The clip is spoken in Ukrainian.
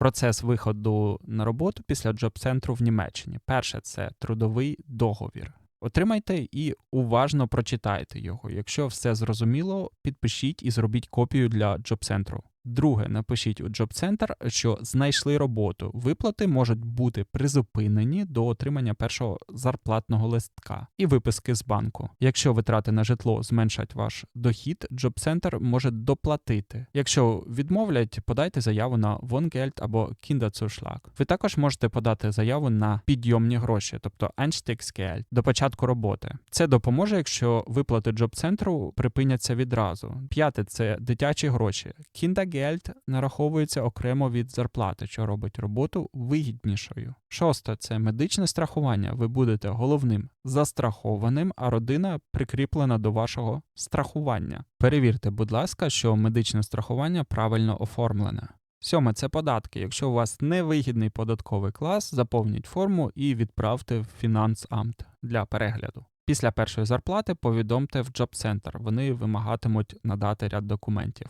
Процес виходу на роботу після джоб-центру в Німеччині. Перше це трудовий договір. Отримайте і уважно прочитайте його. Якщо все зрозуміло, підпишіть і зробіть копію для джоб-центру. Друге, напишіть у джоб-центр, що знайшли роботу. Виплати можуть бути призупинені до отримання першого зарплатного листка і виписки з банку. Якщо витрати на житло зменшать ваш дохід, джоб-центр може доплатити. Якщо відмовлять, подайте заяву на Wohngeld або Kinderzuschlag. Ви також можете подати заяву на підйомні гроші, тобто Einstiegsgeld, до початку роботи. Це допоможе, якщо виплати джоб-центру припиняться відразу. П'яте це дитячі гроші. Kindergeld нараховується окремо від зарплати, що робить роботу вигіднішою. Шосте це медичне страхування. Ви будете головним застрахованим, а родина прикріплена до вашого страхування. Перевірте, будь ласка, що медичне страхування правильно оформлене. Сьоме це податки. Якщо у вас невигідний податковий клас, заповніть форму і відправте в фінансамт для перегляду. Після першої зарплати повідомте в Job Center. Вони вимагатимуть надати ряд документів.